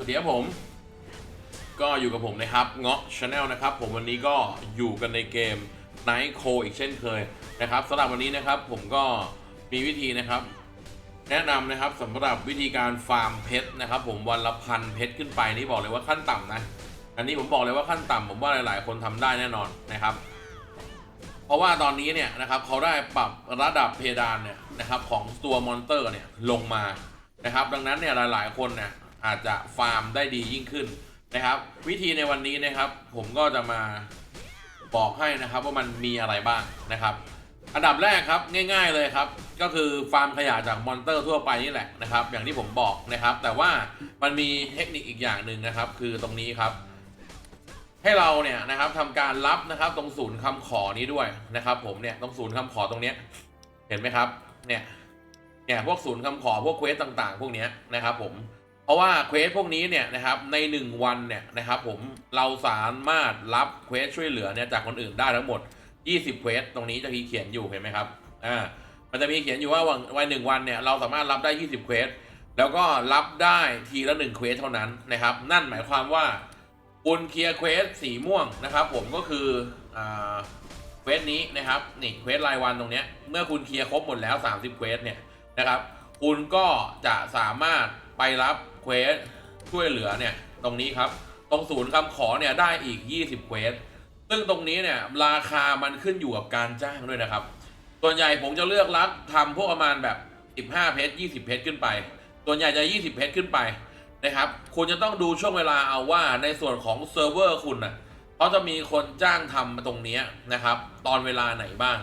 สวัสดีครับผม ก็อยู่กับผมนะครับเงาะชาแนลนะครับ ผมวันนี้ก็อยู่กันในเกม Night c o อีกเช่นเคยนะครับสำหรับวันนี้นะครับผมก็มีวิธีนะครับ แนะนำนะครับสำหรับวิธีการฟาร์มเพชรนะครับ ผมวันละพันเพชรขึ้นไปนี่บอกเลยว่าขั้นต่ำนะ อันนี้ผมบอกเลยว่าขั้นต่ำผมว่าหลาย ๆ คนทำได้แน่นอนนะครับ เพราะว่าตอนนี้เนี่ยนะครับเขาได้ปรับระดับเพดานเนี่ยนะครับของตัวมอนเตอร์เนี่ยลงมานะครับ ดังนั้นเนี่ยหลาย ๆ คนเนี่ย อาจจะฟาร์มได้ดียิ่งขึ้นนะครับ วิธีในวันนี้นะครับ ผมก็จะมาบอกให้นะครับว่ามันมีอะไรบ้างนะครับ อันดับแรกครับง่าย ๆเลยครับ ก็คือฟาร์มขยะจากมอนเตอร์ทั่วไปนี่แหละนะครับ อย่างที่ผมบอกนะครับ แต่ว่ามันมีเทคนิคอีกอย่างหนึ่งนะครับ คือตรงนี้ครับ ให้เราเนี่ยนะครับทำการรับนะครับตรงศูนย์คำขอนี้ด้วยนะครับ ผมเนี่ยตรงศูนย์คำขอตรงเนี้ยเห็นไหมครับ เนี่ยเนี่ยพวกศูนย์คำขอพวกเควสต่าง ๆ พวกเนี้ยนะครับ ผม เพราะว่าเควสพวกนี้เนี่ยนะครับใน 1 วันเนี่ยนะครับผมเราสามารถรับเควสช่วยเหลือเนี่ยจากคนอื่นได้ทั้งหมด 20 เควสตรงนี้จะมีเขียนอยู่เห็นไหมครับอ่ามันจะมีเขียนอยู่ว่าวันวันหนึ่งวันเนี่ยเราสามารถรับได้ 20 เควสแล้วก็รับได้ทีละ1เควสเท่านั้นนะครับ นั่นหมายความว่าคุณเคลียร์เควสสีม่วงนะครับ ผมก็คืออ่าเควสนี้นะครับนี่เควสรายวันตรงเนี้ยเมื่อคุณเคลียร์ครบหมดแล้ว 30 เควสเนี่ยนะครับคุณก็จะสามารถ ไปรับเควสช่วยเหลือเนี่ยตรงนี้ครับ ตรงศูนย์คำขอเนี่ยได้อีก 20เควสซึ่งตรงนี้เนี่ยราคามันขึ้นอยู่กับการจ้างด้วยนะครับ ส่วนใหญ่ผมจะเลือกรับทำพวกประมาณแบบ 15 เพชร20 เพชรขึ้นไป ส่วนใหญ่จะ 20 เพชรขึ้นไปนะครับ คุณจะต้องดูช่วงเวลาเอาว่าในส่วนของเซิร์ฟเวอร์คุณนะเขาจะมีคนจ้างทำตรงนี้นะครับ ตอนเวลาไหนบ้าง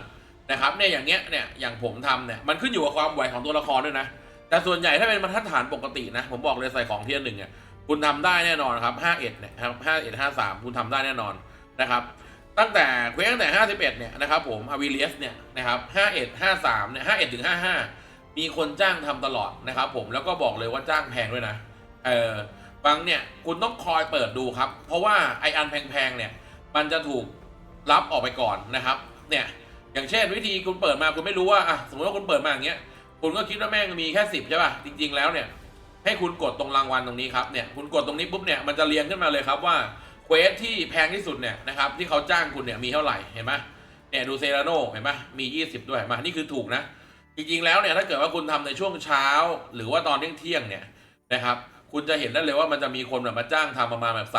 นะครับเนี่ยอย่างเงี้ยเนี่ยอย่างผมทำเนี่ยมันขึ้นอยู่กับความไหวของตัวละครด้วยนะ แต่ส่วนใหญ่ถ้าเป็นบรรทัดฐานปกตินะ ผมบอกเลยใส่ของเทียนหนึ่งอะคุณทำได้แน่นอนครับ51เนี่ยครับ51 53คุณทำได้แน่นอนนะครับ ตั้งแต่เควสตั้งแต่51เนี่ยนะครับผมอวิเลียสเนี่ยนะครับ51 53เนี่ย51ถึง55มีคนจ้างทำตลอดนะครับผมแล้วก็บอกเลยว่าจ้างแพงด้วยนะเออบางเนี่ยคุณต้องคอยเปิดดูครับ เพราะว่าไออันแพงๆเนี่ยมันจะถูกรับออกไปก่อนนะครับเนี่ยอย่างเช่นวิธีคุณเปิดมาคุณไม่รู้ว่าอะสมมติว่าคุณเปิดมาอย่างเงี้ย คุณก็คิดว่าแม่งมีแค่สิบใช่ป่ะ จริง ๆ แล้วเนี่ย ให้คุณกดตรงรางวัลตรงนี้ครับ เนี่ย คุณกดตรงนี้ปุ๊บเนี่ย มันจะเรียงขึ้นมาเลยครับว่าเควสที่แพงที่สุดเนี่ยนะครับที่เขาจ้างคุณเนี่ยมีเท่าไหร่ เห็นไหมเนี่ยดูเซราโนเห็นไหมมี 20 ด้วยเห็นไหมนี่คือถูกนะ จริงๆแล้วเนี่ยถ้าเกิดว่าคุณทำในช่วงเช้า หรือว่าตอนเที่ยงๆเนี่ยนะครับคุณจะเห็นได้เลยว่ามันจะมีคนแบบมาจ้างทำประมาณแบบ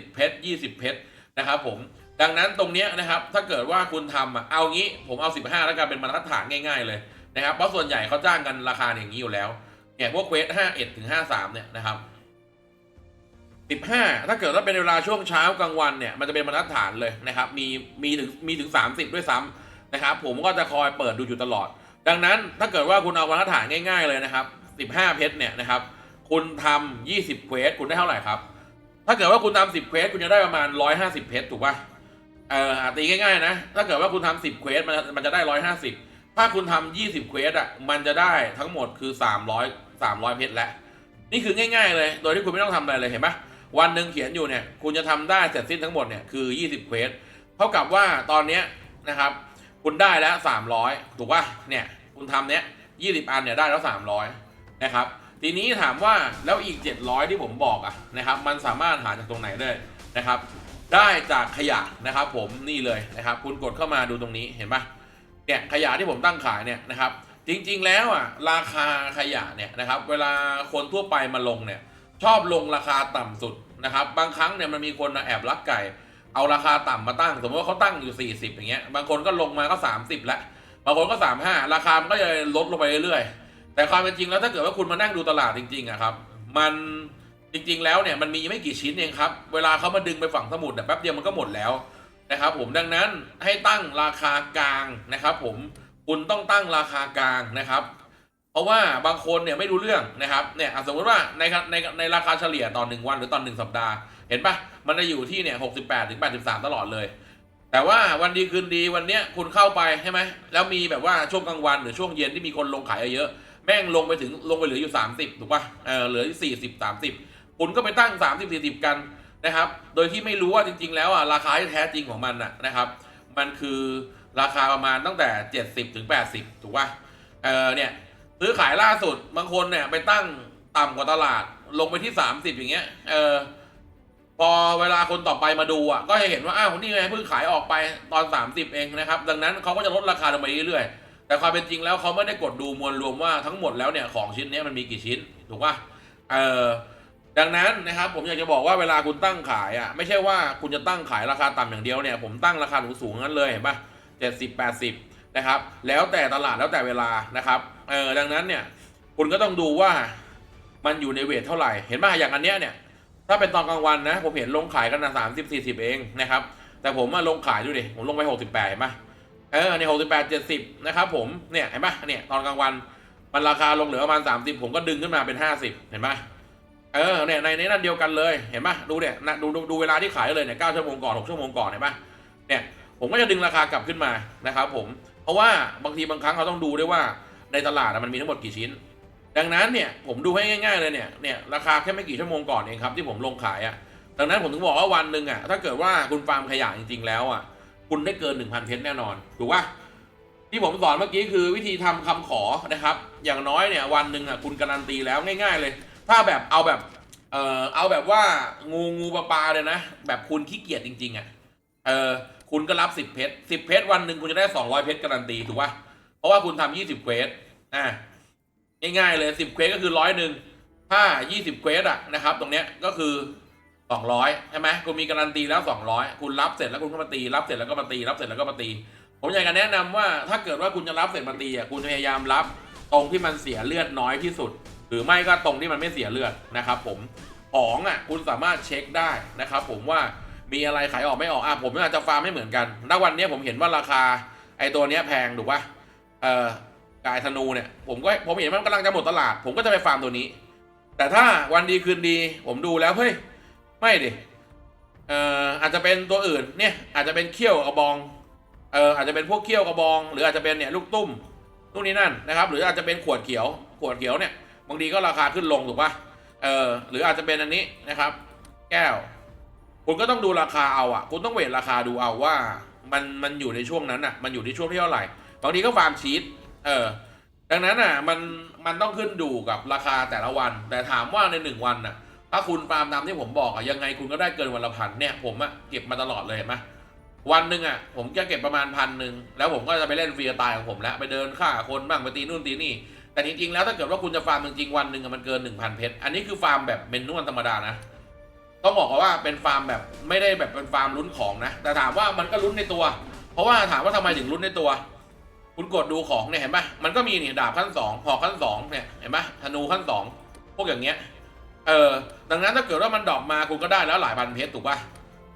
30 เพชร20 เพชรนะครับผมดังนั้นตรงเนี้ยนะครับถ้าเกิดว่าคุณทำอะเอางี้ผมเอา 15 แล้วกันเป็นบรรทัดฐานง่าย ๆเลย นะครับเพราะส่วนใหญ่เขาจ้างกันราคาอย่างนี้อยู่แล้วเนี่ยพวกเควส51ถึง53เนี่ยนะครับ15ถ้าเกิดว่าเป็นเวลาช่วงเช้ากลางวันเนี่ยมันจะเป็นบรรทัดฐานเลยนะครับ มีมีถึงมีถึง30ด้วยซ้ำนะครับ ผมก็จะคอยเปิดดูอยู่ตลอด ดังนั้นถ้าเกิดว่าคุณเอาบรรทัดฐานง่าย ๆเลยนะครับ15เพชรเนี่ยนะครับ คุณทำ20เควสคุณได้เท่าไหร่ครับ ถ้าเกิดว่าคุณทำ10เควสคุณจะได้ประมาณ150เพชรถูกป่ะเอ่ออะตีง่ายๆนะ ถ้าเกิดว่าคุณทำ10เควสมันมันจะได้150 ถ้าคุณทำ20เควสอะ มันจะได้ทั้งหมดคือ300 300เพชรแล้วนี่คือง่าย ๆ เลย โดยที่คุณไม่ต้องทำอะไรเลยเห็นปะวันหนึ่งเขียนอยู่เนี่ย คุณจะทำได้เสร็จสิ้นทั้งหมดเนี่ยคือ20เควสเท่ากับว่าตอนเนี้ยนะครับ คุณได้แล้ว300ถูกป่ะเนี่ย คุณทำเนี้ย20อันเนี่ยได้แล้ว300นะครับทีนี้ถามว่าแล้วอีก 700 ที่ผมบอกอะนะครับ มันสามารถหาจากตรงไหนได้นะครับ ได้จากขยะนะครับ ผมนี่เลยนะครับ คุณกดเข้ามาดูตรงนี้เห็นปะ เนี่ยขยะที่ผมตั้งขายเนี่ยนะครับจริงๆแล้วอะราคาขยะเนี่ยนะครับเวลาคนทั่วไปมาลงเนี่ยชอบลงราคาต่ำสุดนะครับบางครั้งเนี่ยมันมีคนแอบลักไก่ เอาราคาต่ำมาตั้ง สมมติว่าเขาตั้งอยู่ 40 อย่างเงี้ยบางคนก็ลงมาก็ 30แล้วบางคนก็ 35 ราคามันก็จะลดลงไปเรื่อยๆ แต่ความเป็นจริงแล้วถ้าเกิดว่าคุณมานั่งดูตลาดจริงๆอะครับมันจริงๆแล้วเนี่ยมันมีไม่กี่ชิ้นเองครับเวลาเขามาดึงไปฝั่งสมุดเนี่ยแป๊บเดียวมันก็หมดแล้ว นะครับผมดังนั้นให้ตั้งราคากลางนะครับ ผมคุณต้องตั้งราคากลางนะครับ เพราะว่าบางคนเนี่ยไม่รู้เรื่องนะครับเนี่ยสมมติว่าในในในราคาเฉลี่ยต่อหนึ่งวันหรือต่อหนึ่งสัปดาห์เห็นปะมันจะอยู่ที่เนี่ยหกสิบแปดถึงแปดสิบสามตลอดเลย แต่ว่าวันดีคืนดีวันเนี้ยคุณเข้าไปใช่ไหมแล้วมีแบบว่าช่วงกลางวันหรือช่วงเย็นที่มีคนลงขายเยอะแม่งลงไปถึงลงไปเหลืออยู่30ถูกปะเออเหลืออยู่40 30คุณก็ไปตั้ง30 40กัน นะครับ โดยที่ไม่รู้ว่าจริง ๆ แล้วอะราคาที่แท้จริงของมันน่ะนะครับ มันคือราคาประมาณตั้งแต่ 70ถึง80 ถูกป่ะ เออเนี่ยซื้อขายล่าสุดบางคนเนี่ยไปตั้งต่ำกว่าตลาดลงไปที่สามสิบอย่างเงี้ย เออพอเวลาคนต่อไปมาดูอะก็จะเห็นว่าอ้าวนี่ไงเพิ่งขายออกไปตอนสามสิบเองนะครับ ดังนั้นเขาก็จะลดราคาลงไปเรื่อยๆแต่ความเป็นจริงแล้วเขาไม่ได้กดดูมวลรวมว่าทั้งหมดแล้วเนี่ยของชิ้นเนี้ยมันมีกี่ชิ้นถูกป่ะเออ ดังนั้นนะครับผมอยากจะบอกว่าเวลาคุณตั้งขายอะไม่ใช่ว่าคุณจะตั้งขายราคาต่ำอย่างเดียวเนี่ยผมตั้งราคาหนูสูงงั้นเลยเห็นปะเจ็ดสิบแปดสิบนะครับแล้วแต่ตลาดแล้วแต่เวลานะครับเออดังนั้นเนี่ยคุณก็ต้องดูว่ามันอยู่ในเวทเท่าไหร่เห็นปะอย่างอันเนี้ยเนี่ยถ้าเป็นตอนกลางวันนะผมเห็นลงขายกันนะสามสิบสี่สิบเองนะครับแต่ผมมาลงขายดูดิผมลงไปหกสิบแปดเห็นปะเออในหกสิบแปดเจ็ดสิบนะครับผมเนี่ยเห็นปะเนี่ยตอนกลางวันมันราคาลงเหลือประมาณสามสิบผมก็ดึงขึ้นมาเป็นห้าสิบเห็นปะ เออเนี่ยในในนั้นเดียวกันเลยเห็นปะดูเนี่ยนะดูดูดูเวลาที่ขายเลยเนี่ยเก้าชั่วโมงก่อนหกชั่วโมงก่อนเห็นปะเนี่ยผมก็จะดึงราคากลับขึ้นมานะครับผมเพราะว่าบางทีบางครั้งเราต้องดูด้วยว่าในตลาดมันมีทั้งหมดกี่ชิ้น ดังนั้นเนี่ยผมดูให้ง่าย ๆเลยเนี่ยเนี่ยราคาแค่ไม่กี่ชั่วโมงก่อนเองครับที่ผมลงขายอะ่ะดังนั้นผมถึงบอกว่าวันหนึ่งอะ่ะถ้าเกิดว่าคุณฟาร์มขยะจริงๆแล้วอะ่ะคุณได้เกิน 1,000 เพชรแน่นอนถูกปะที่ผมสอนเมื่อกี้คือวิธีทำคำขอนะครับ อย่างน้อยเนี่ยวันหนึ่งอะคุณการันตีแล้วง่าย ๆ เลย ถ้าแบบเอาแบบ เออเอาแบบว่างูงูปลาปลาเลยนะ แบบคุณขี้เกียจจริง ๆ อะ เออ คุณก็รับสิบเพชรสิบเพชรวันหนึ่งคุณจะได้สองร้อยเพชรการันตีถูกป่ะ เพราะว่าคุณทำยี่สิบเควสอ่าง่ายๆเลยสิบเควสก็คือร้อยหนึ่งถ้ายี่สิบเควสอะนะครับ ตรงเนี้ยก็คือสองร้อยใช่ไหมคุณมีการันตีแล้วสองร้อยคุณรับเสร็จแล้วคุณก็มาตีรับเสร็จแล้วก็มาตีรับเสร็จแล้วก็มาตี ผมอยากจะแนะนำว่าถ้าเกิดว่าคุณจะรับเสร็จมาตีอะคุณพยายามรับตรงที่มันเสียเลือดน้อยที่สุด หรือไม่ก็ตรงที่มันไม่เสียเลือดนะครับผมของอะคุณสามารถเช็คได้นะครับผมว่ามีอะไรขายออกไม่ออกอะผมอาจจะฟาร์มไม่เหมือนกันณวันนี้ผมเห็นว่าราคาไอ้ตัวเนี้ยแพงถูกปะเอ่อกายธนูเนี่ยผมก็ผมเห็นมันกำลังจะหมดตลาด ผมก็จะไปฟาร์มตัวนี้ แต่ถ้าวันดีคืนดี ผมดูแล้วเฮ้ยไม่ดิเอ่ออาจจะเป็นตัวอื่นเนี่ยอาจจะเป็นเขี้ยวกระบองเอออาจจะเป็นพวกเขี้ยวกระบอง หรืออาจจะเป็นเนี่ยลูกตุ้มนู่นนี่นั่นนะครับ หรืออาจจะเป็นขวดเขียวขวดเขียวเนี่ย บางทีก็ราคาขึ้นลงถูกปะเออหรืออาจจะเป็นอันนี้นะครับ แก้ว คุณก็ต้องดูราคาเอาอะ คุณต้องเวทราคาดูเอาว่า มันมันอยู่ในช่วงนั้นอะ มันอยู่ในช่วงที่เท่าไหร่บางทีก็ฟาร์มชีตเออดังนั้นอะมันมันต้องขึ้นดูกับราคาแต่ละวัน แต่ถามว่าในหนึ่งวันอะ ถ้าคุณฟาร์มตามที่ผมบอกอะยังไงคุณก็ได้เกินวันละพันเนี่ยผมอะเก็บมาตลอดเลยเห็นไหมวันหนึ่งอะผมจะเก็บประมาณพันหนึ่งแล้วผมก็จะไปเล่นฟรีสไตล์ของผมแล้วไปเดินฆ่าคนบ้างไปตีนู่นตีนี่ แต่จริงๆแล้วถ้าเกิดว่าคุณจะฟาร์มจริงๆวันหนึ่งมันเกินหนึ่งพันเพชร อันนี้คือฟาร์มแบบเมนนวลธรรมดานะ ต้องบอกว่าเป็นฟาร์มแบบไม่ได้แบบเป็นฟาร์มลุ้นของนะ แต่ถามว่ามันก็ลุ้นในตัว เพราะว่าถามว่าทำไมถึงลุ้นในตัว คุณกดดูของเนี่ยเห็นปะมันก็มีเนี่ยดาบขั้นสองหอกขั้นสองเนี่ยเห็นปะธนูขั้นสองพวกอย่างเงี้ย เออ ดังนั้นถ้าเกิดว่ามันดอปมาคุณก็ได้แล้วหลายพันเพชรถูกปะ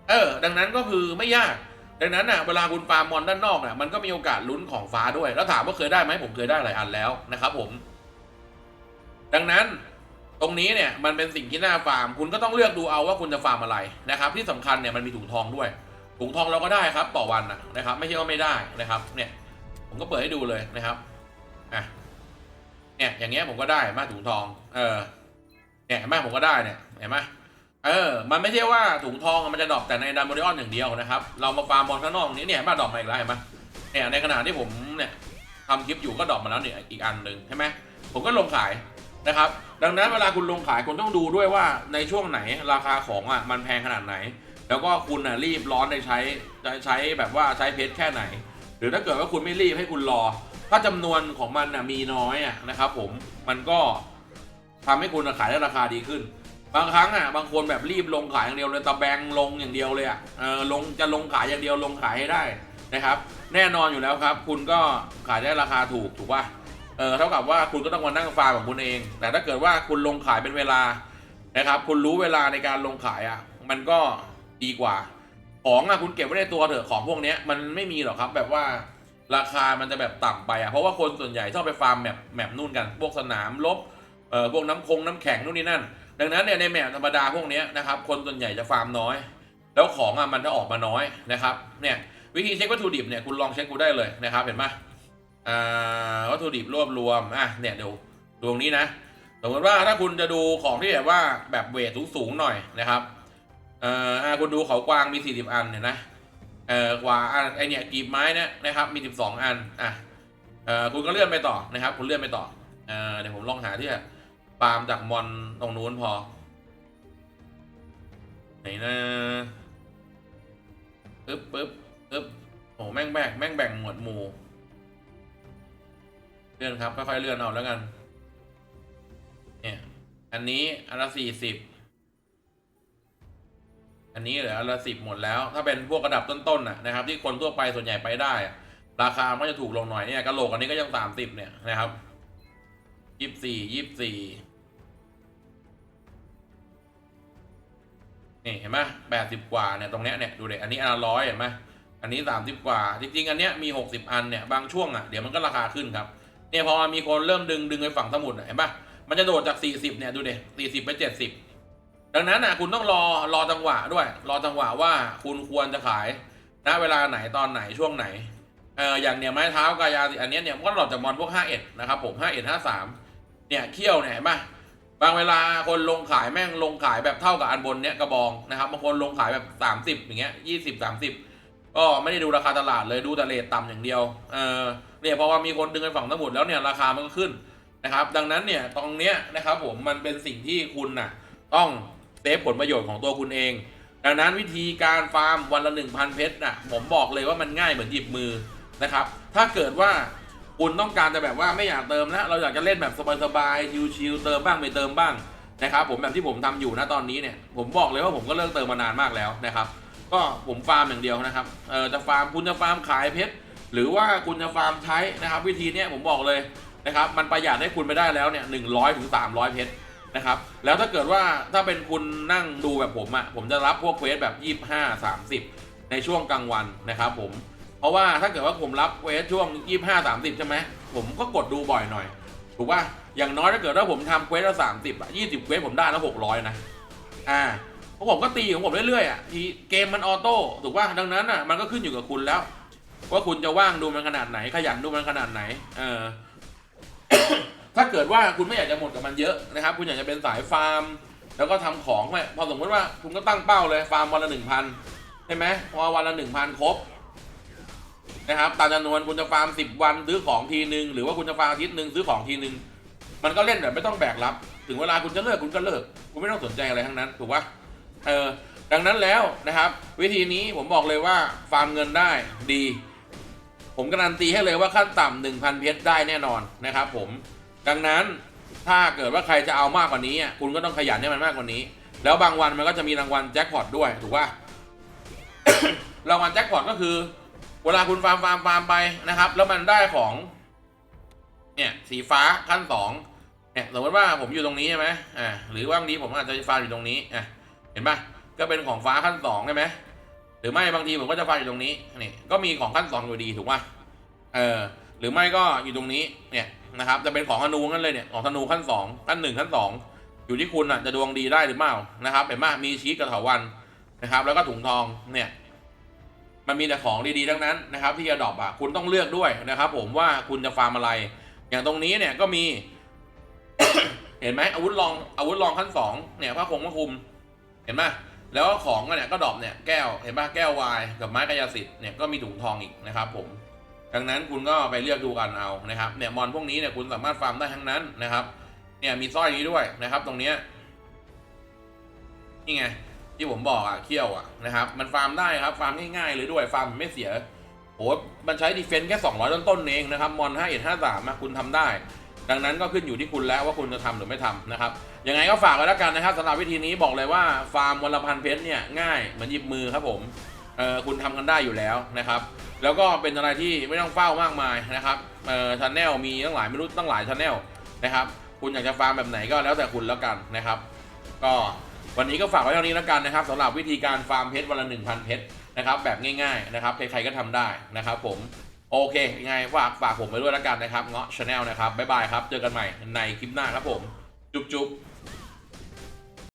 เออ ดังนั้นก็คือไม่ยาก ดังนั้นอะเวลาคุณฟาร์มมอนด้านนอกเนี่ยมันก็มีโอกาสลุ้นของฟ้าด้วย แล้วถามว่าเคยได้ไหมผมเคยได้หลายอันแล้วนะครับผม ดังนั้นตรงนี้เนี่ยมันเป็นสิ่งที่น่าฟาร์ม คุณก็ต้องเลือกดูเอาว่าคุณจะฟาร์มอะไรนะครับ ที่สำคัญเนี่ยมันมีถุงทองด้วย ถุงทองเราก็ได้ครับ ต่อวันนะนะครับ ไม่ใช่ว่าไม่ได้นะครับ เนี่ย ผมก็เปิดให้ดูเลยนะครับอะเนี่ยอย่างเงี้ยผมก็ได้มาถุงทอง เออเนี่ยเห็นไหมผมก็ได้เนี่ยเห็นไหม เออ มันไม่ใช่ว่าถุงทองมันจะดรอปแต่ในดัมเบลออนอย่างเดียวนะครับ เรามาฟาร์มบอลข้างนอกนี้เนี่ยมาดรอปมาอีกแล้วเห็นไหมเนี่ยในขณะที่ผมเนี่ยทำคลิปอยู่ก็ดรอปมาแล้วเนี่ยอีกอันหนึ่งใช่ไหมผมก็ลงขายนะครับ ดังนั้นเวลาคุณลงขายคุณต้องดูด้วยว่าในช่วงไหนราคาของอะมันแพงขนาดไหน แล้วก็คุณอะรีบร้อนในใช้ใช้แบบว่าใช้เพชรแค่ไหน หรือถ้าเกิดว่าคุณไม่รีบให้คุณรอ ถ้าจำนวนของมันอะมีน้อยอะนะครับ ผมมันก็ทำให้คุณขายได้ราคาดีขึ้น บางครั้งอะบางคนแบบรีบลงขายอย่างเดียวเลยตะแบงลงอย่างเดียวเลยอะเออลงจะลงขายอย่างเดียวลงขายให้ได้นะครับ แน่นอนอยู่แล้วครับ คุณก็ขายได้ราคาถูกถูกป่ะเออเท่ากับว่าคุณก็ต้องมานั่งฟาร์มของคุณเอง แต่ถ้าเกิดว่าคุณลงขายเป็นเวลานะครับ คุณรู้เวลาในการลงขายอะ มันก็ดีกว่า ของอะคุณเก็บไว้ในตัวเถอะของพวกเนี้ยมันไม่มีหรอกครับแบบว่าราคามันจะแบบต่ำไปอะเพราะว่าคนส่วนใหญ่ชอบไปฟาร์มแบบแมปนู่นกันพวกสนามรบเอ่อพวกน้ำคงน้ำแข็งนู่นนี่นั่น ดังนั้นเนี่ยในแมปธรรมดาพวกนี้นะครับคนส่วนใหญ่จะฟาร์มน้อย แล้วของอะมันจะออกมาน้อยนะครับเนี่ยวิธีเช็ควัตถุดิบเนี่ยคุณลองเช็คกูได้เลยนะครับเห็นไหมอ่าวัตถุดิบรวบรวมอะเนี่ยเดี๋ยวดูตรงนี้นะสมมติว่าถ้าคุณจะดูของที่แบบว่าแบบเวทสูงๆหน่อยนะครับเอ่อคุณดูเขากวางมี 40 อันเนี่ยนะเอ่อกว่าอันไอเนี่ยกีบไม้เนี่ยนะครับมี 12 อันอะเอ่อคุณก็เลื่อนไปต่อนะครับ คุณเลื่อนไปต่อเอ่อเดี๋ยวผมลองหาที่ ฟาร์มจากมอนตรงนู้นพอ ไหนนะปึ๊บปึ๊บปึ๊บโอ้แม่งแบ่งแม่งแบ่งหมวดหมู่เลื่อนครับ ค่อยๆเลื่อนเอาแล้วกัน เนี่ย อันนี้อันละสี่สิบอันนี้เหลืออันละสิบหมดแล้ว ถ้าเป็นพวกระดับต้นๆน่ะนะครับ ที่คนทั่วไปส่วนใหญ่ไปได้ ราคามันก็จะถูกลงหน่อยเนี่ยกระโหลกอันนี้ก็ยังสามสิบเนี่ยนะครับ ยี่สิบสี่ยี่สิบสี่นี่เห็นไหมแปดสิบกว่าเนี่ยตรงเนี้ยเนี่ยดูเด็อันนี้อันละร้อยเห็นไหมอันนี้สามสิบกว่า จริงๆ อันเนี้ยมีหกสิบอันเนี่ยบางช่วงอะเดี๋ยวมันก็ราคาขึ้นครับเนี่ยพอมีคนเริ่มดึงดึงไปฝั่งสมุทรน่ะเห็นปะมันจะโดดจากสี่สิบเนี่ยดูเด็สี่สิบไปเจ็ดสิบดังนั้นนะคุณต้องรอรอจังหวะด้วย รอจังหวะว่าคุณควรจะขายณเวลาไหนตอนไหนช่วงไหนเอออย่างเนี่ยไม้เท้ากายาอันเนี้ยเนี่ยมันก็หลอดจากมอนพวก51นะครับผม51 53เเนี่ยเขี้ยวเนี่ยเห็นปะบางเวลาคนลงขายแม่งลงขายแบบเท่ากับอันบนเนี้ยกระบองนะครับบางคนลงขายแบบ 30 อย่างเงี้ย20 30ก็ไม่ได้ดูราคาตลาดเลยดูแต่เรทต่ำอย่างเดียวเออเนี่ยเพราะว่ามีคนดึงไปฝั่งสมุดแล้วเนี่ยราคามันก็ขึ้นนะครับดังนั้นเนี่ยตรงเนี้ยนะครับผมมันเป็นสิ่งที่คุณน่ะต้องเซฟผลประโยชน์ของตัวคุณเอง ดังนั้นวิธีการฟาร์มวันละ 1,000 เพชรน่ะผมบอกเลยว่ามันง่ายเหมือนหยิบมือนะครับถ้าเกิดว่า คุณต้องการจะแบบว่าไม่อยากเติมนะเราอยากจะเล่นแบบสบายๆชิลๆเติมบ้างไม่เติมบ้างนะครับผมแบบที่ผมทำอยู่นะตอนนี้เนี่ยผมบอกเลยว่าผมก็เลิกเติมมานานมากแล้วนะครับ ก็ผมฟาร์มอย่างเดียวนะครับเออจะฟาร์มคุณจะฟาร์มขายเพชรหรือว่าคุณจะฟาร์มใช้นะครับ วิธีเนี้ยผมบอกเลยนะครับ มันประหยัดให้คุณไปได้แล้วเนี่ยหนึ่งร้อยถึงสามร้อยเพชรนะครับแล้วถ้าเกิดว่าถ้าเป็นคุณนั่งดูแบบผมอะ่ะผมจะรับพวกเควสแบบ25 30ในช่วงกลางวันนะครับผม ราะว่าถ้าเกิดว่าผมรับเวสช่วง 25 30 ใช่ไหมผมก็กดดูบ่อยหน่อย ถูกป่ะอย่างน้อยถ้าเกิดว่าผมทำเวสละ30อะ20 เวสผมได้แล้ว600 นะ อ่าเพราะผมก็ตีของผมเรื่อยๆอะทีเกมมันออโต้ถูกป่ะดังนั้นอะมันก็ขึ้นอยู่กับคุณแล้ว ว่าคุณจะว่างดูมันขนาดไหน ขยันดูมันขนาดไหนเออถ้าเกิดว่าคุณไม่อยากจะหมดกับมันเยอะนะครับ คุณอยากจะเป็นสายฟาร์ม แล้วก็ทำของไปพอสมมติว่าคุณก็ตั้งเป้าเลยฟาร์มวันละหนึ่งพันใช่ไหมพอวันละหนึ่งพันครบ นะครับตามจำนวนคุณจะฟาร์มสิบวันซื้อของทีนึงหรือว่าคุณจะฟาร์มอาทิตย์หนึ่งซื้อของทีนึงมันก็เล่นแบบไม่ต้องแบกรับ ถึงเวลาคุณจะเลิกคุณก็เลิกคุณไม่ต้องสนใจอะไรทั้งนั้นถูกปะเออดังนั้นแล้วนะครับ วิธีนี้ผมบอกเลยว่าฟาร์มเงินได้ดี ผมการันตีให้เลยว่าขั้นต่ำหนึ่งพันเพชรได้แน่นอนนะครับ ผมดังนั้นถ้าเกิดว่าใครจะเอามากกว่านี้อะคุณก็ต้องขยันให้มันมากกว่านี้ แล้วบางวันมันก็จะมีรางวัลแจ็คพอตด้วยถูกป่ะรางวัลแจ็คพอตก็คือ เวลาคุณฟาร์มฟาร์มฟาร์มไปนะครับ แล้วมันได้ของ เนี่ย สีฟ้าขั้นสองเนี่ยสมมติว่าผมอยู่ตรงนี้ใช่ไหมอ่าหรือว่าบางทีผมอาจจะฟาร์มอยู่ตรงนี้อะเห็นปะก็เป็นของฟ้าขั้นสองใช่ไหมหรือไม่บางทีผมก็จะฟาร์มอยู่ตรงนี้นี่ก็มีของขั้นสองอยู่ดีถูกป่ะเออหรือไม่ก็อยู่ตรงนี้เนี่ยนะครับ จะเป็นของธนูกันเลยเนี่ยของธนูขั้นสองขั้นหนึ่งขั้นสองอยู่ที่คุณอะจะดวงดีได้หรือเปล่านะครับเห็นไหมมีชีสกับเถาวันนะครับ แล้วก็ถุงทองเนี่ย มันมีแต่ของดีๆทั้งนั้นนะครับ ที่จะดรอปอะคุณต้องเลือกด้วยนะครับ ผมว่าคุณจะฟาร์มอะไร อย่างตรงนี้เนี่ยก็มี เห็นไหมอาวุธรองอาวุธรองขั้นสองเนี่ยผ้าคงผ้าคลุม เห็นไหมแล้วของก็เนี่ยก็ดรอปเนี่ยแก้วเห็นปะแก้ววายกับไม้กายสิทธิ์เนี่ยก็มีถุงทองอีกนะครับ ผม ดังนั้นคุณก็ไปเลือกดูกันเอานะครับเนี่ยมอนพวกนี้เนี่ยคุณสามารถฟาร์มได้ทั้งนั้นนะครับ เนี่ยมีสร้อยนี้ด้วยนะครับ ตรงเนี้ยนี่ไง ที่ผมบอกอะเขี้ยวอะนะครับ มันฟาร์มได้ครับ ฟาร์มง่ายๆเลยด้วย ฟาร์มไม่เสียโอ้มันใช้ดีเฟนซ์แค่200ต้นๆเองนะครับ มอน 5 1 5 3คุณทำได้ ดังนั้นก็ขึ้นอยู่ที่คุณแล้วว่าคุณจะทำหรือไม่ทำนะครับ ยังไงก็ฝากไว้แล้วกันนะครับสำหรับวิธีนี้บอกเลยว่าฟาร์มวันละพันเพชรเนี่ยง่ายเหมือนหยิบมือครับผมเออคุณทำกันได้อยู่แล้วนะครับ แล้วก็เป็นอะไรที่ไม่ต้องเฝ้ามากมายนะครับเออชแนลมีตั้งหลายไม่รู้ตั้งหลายชแนลนะครับ คุณอยากจะฟาร์มแบบไหนก็แล้วแต่คุณแล้วกันนะครับ ก็ วันนี้ก็ฝากไว้เท่านี้แล้วกันนะครับสำหรับวิธีการฟาร์มเพชรวันละ 1,000 เพชรนะครับแบบง่ายๆนะครับใครๆก็ทำได้นะครับผมโอเคยังไงฝากฝากผมไว้ด้วยแล้วกันนะครับเงาะชาแนลนะครับบ๊ายบายครับเจอกันใหม่ในคลิปหน้าครับผม จุ๊บๆ